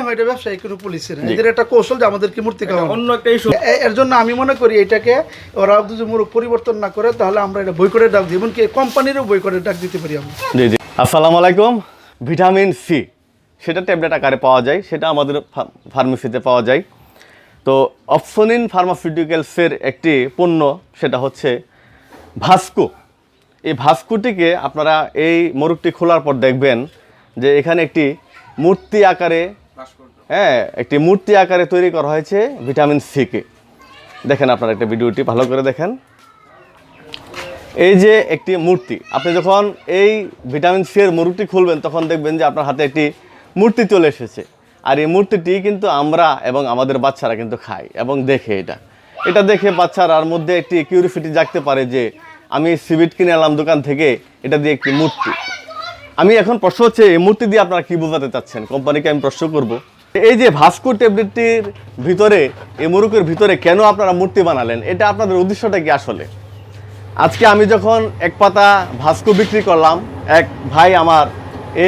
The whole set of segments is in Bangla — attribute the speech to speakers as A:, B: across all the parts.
A: হয় এটা ব্যবসায়ী কোনো পুলিশের এদের একটা কৌশল যে আমাদেরকে মূর্তি
B: অন্য একটা ইস্যু
A: এর জন্য আমি মনে করি এটাকে ওরা যদি পরিবর্তন না করে তাহলে আমরা এটা বইকটের ডাক দিই এমনকি কোম্পানিরও বইকটের ডাক দিতে পারি আমরা।
C: জি জি। আসসালামু আলাইকুম। ভিটামিন সি সেটা ট্যাবলেট আকারে পাওয়া যায় সেটা আমাদের ফা- ফার্মেসিতে পাওয়া যায়। তো অপসনিন ফার্মাসিউটিক্যালসের একটি পণ্য সেটা হচ্ছে ভাস্কো। এই ভাস্কুটিকে আপনারা এই মোরগটি খোলার পর দেখবেন যে এখানে একটি মূর্তি আকারে হ্যাঁ একটি মূর্তি আকারে তৈরি করা হয়েছে ভিটামিন সিকে দেখেন আপনারা একটা ভিডিওটি, ভালো করে দেখেন। এই যে একটি মূর্তি, আপনি যখন এই ভিটামিন সি এর মূর্তি খুলবেন, তখন দেখবেন যে আপনার হাতে একটি মূর্তি চলে এসেছে। আর এই মূর্তিটি কিন্তু আমরা এবং আমাদের বাচ্চারা কিন্তু খাই এবং দেখে এটা। এটা দেখে বাচ্চারার মধ্যে একটি কিউরিফিটি জাগতে পারে যে, আমি সিবিট কিনে আনলাম দোকান থেকে, এটা দিয়ে একটি মূর্তি। আমি এখন প্রশ্ন হচ্ছে, এই মূর্তি দিয়ে আপনারা কি বোঝাতে চাচ্ছেন? কোম্পানিকে আমি প্রশ্ন করব। এই যে ভাস্কো ট্যাবলেটটির ভিতরে, এই মুরুকের ভিতরে কেন আপনারা মূর্তি বানালেন? এটা আপনাদের উদ্দেশ্যটা কি আসলে? আজকে আমি যখন এক পাতা ভাস্কো বিক্রি করলাম, এক ভাই আমার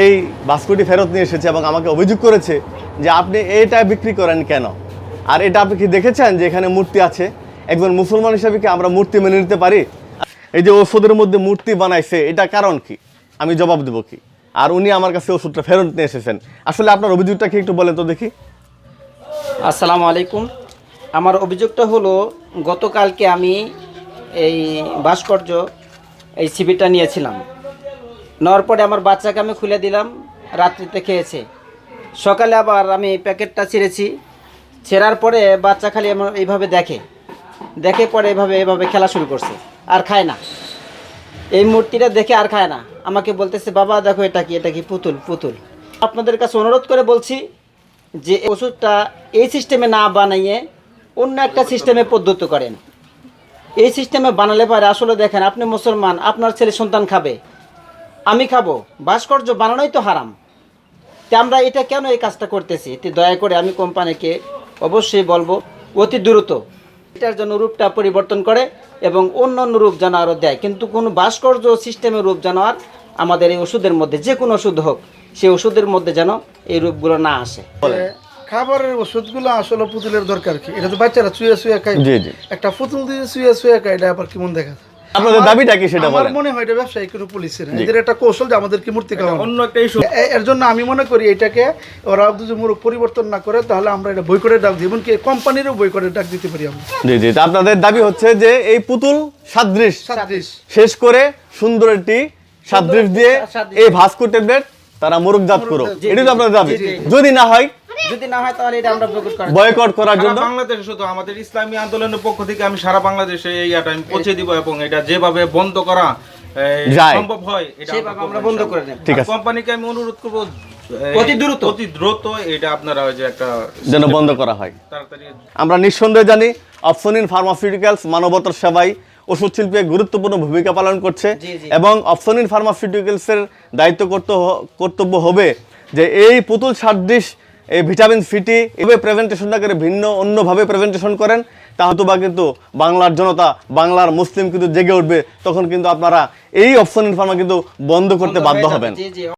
C: এই ভাস্কোটি ফেরত নিয়ে এসেছে এবং আমাকে অভিযোগ করেছে যে আপনি এটা বিক্রি করেন কেন? আর এটা আপনি কি দেখেছেন যে এখানে মূর্তি আছে? একজন মুসলমান হিসাবে কি আমরা মূর্তি মেনে নিতে পারি? এই যে ওষুধের মধ্যে মূর্তি বানাইছে, এটা কারণ কি? আমি জবাব দেবো কি? আর উনি আমার কাছে ওষুধটা ফেরত নিয়ে এসেছেন। আসলে আপনার অভিযোগটা কি একটু বলেন তো দেখি।
D: আসসালামু আলাইকুম। আমার অভিযোগটা হলো, গতকালকে আমি এই ভাস্কর্য, এই সিবিটা নিয়েছিলাম। নেওয়ার পরে আমার বাচ্চাকে আমি খুলে দিলাম, রাত্রিতে খেয়েছে। সকালে আবার আমি প্যাকেটটা ছিঁড়েছি। ছেঁড়ার পরে বাচ্চা খালি আমার এইভাবে দেখে। দেখে পরে এভাবে এভাবে খেলা শুরু করছে। আর খায় না। এই মূর্তিটা দেখে আর খায় না। আমাকে বলতেছে, বাবা, দেখো এটা কি এটা কি পুতুল পুতুল। আপনাদের কাছে অনুরোধ করে বলছি যে ওষুধটা এই সিস্টেমে না বানাইয়ে অন্য একটা সিস্টেমে পদ্ধতি করেন। এই সিস্টেমে বানালে পারে আসলে দেখেন, আপনি মুসলমান, আপনার ছেলে সন্তান খাবে, আমি খাব, ভাস্কর্য বানানোই তো হারাম। তা আমরা এটা কেন এই কাজটা করতেছি? এতে দয়া করে আমি কোম্পানিকে অবশ্যই বলব, অতি দ্রুত। এটার জন্য রূপটা পরিবর্তন করে এবং অন্য অন্য রূপ যেন আরও দেয়। কিন্তু কোনো ভাস্কর্য সিস্টেমের রূপ যেন আর আমাদের এই ওষুধের মধ্যে যে কোনো ওষুধ হোক সেই ওষুধের মধ্যে যেন এই রূপগুলো না আসে।
A: খাবারের ওষুধগুলো আসলে পুতুলের দরকার কি? এটা তো বাচ্চারা চুয়ে চুয়ে খায়।
C: জি জি।
A: একটা পুতুল দিয়ে চুয়ে চুয়ে খায় এটা আবার কেমন দেখা যায়?
C: আপনাদের দাবিটা কি সেটা
A: আমার
C: বলেন?
A: মনে হয় এটা ব্যবসায়ী কোনো পুলিশের এদের একটা কৌশল যে আমাদেরকে মূর্তি খাওয়ানো।
B: অন্য একটা ইস্যু
A: এর জন্য আমি মনে করি এটাকে ওরা যদি পরিবর্তন না করে তাহলে আমরা এটা বইকটের ডাক দিই এমনকি কোম্পানিরও বইকটের ডাক দিতে পারি আমরা।
C: জি জি। তা আপনাদের দাবি হচ্ছে যে এই পুতুল সাদৃশ
A: সাদৃশ।
C: শেষ করে সুন্দর একটি সাদৃশ দিয়ে এই ভাস্কো ট্যাবলেট তারা মোরগজাত করো
D: জি,
C: এটাই তো আপনাদের দাবি। যদি না হয়
D: যদি না হয় তাহলে এটা আমরা প্রকট করা
C: বয়কট করার জন্য
B: বাংলাদেশে শুধু আমাদের ইসলামী আন্দোলনের পক্ষ থেকে আমি সারা বাংলাদেশে এই আমি পৌঁছে দিব এবং এটা যেভাবে বন্ধ করা সম্ভব হয় এটা আমরা
D: আমরা বন্ধ করে দেব
C: ঠিক আছে।
B: কোম্পানিকে আমি অনুরোধ করব
D: অতি দ্রুত।
B: অতি দ্রুত এটা আপনারা ওই যে একটা
C: যেন বন্ধ করা হয়
B: তাড়াতাড়ি
C: আমরা নিঃসন্দেহে জানি অপশনিন ফার্মাসিউটিক্যালস মানবতার সেবায় ওষুধ শিল্পে গুরুত্বপূর্ণ ভূমিকা পালন করছে। এবং অপশনিন ফার্মাসিউটিক্যালসের দায়িত্ব করতে কর্তব্য হবে যে এই পুতুল সাদৃশ এই ভিটামিন সিটি এভাবে প্রেজেন্টেশন না করে ভিন্ন অন্যভাবে প্রেজেন্টেশন করেন তাহলে বা কিন্তু বাংলার জনতা বাংলার মুসলিম কিন্তু জেগে উঠবে তখন কিন্তু আপনারা এই অপশন ফার্মা কিন্তু বন্ধ করতে বাধ্য হবেন।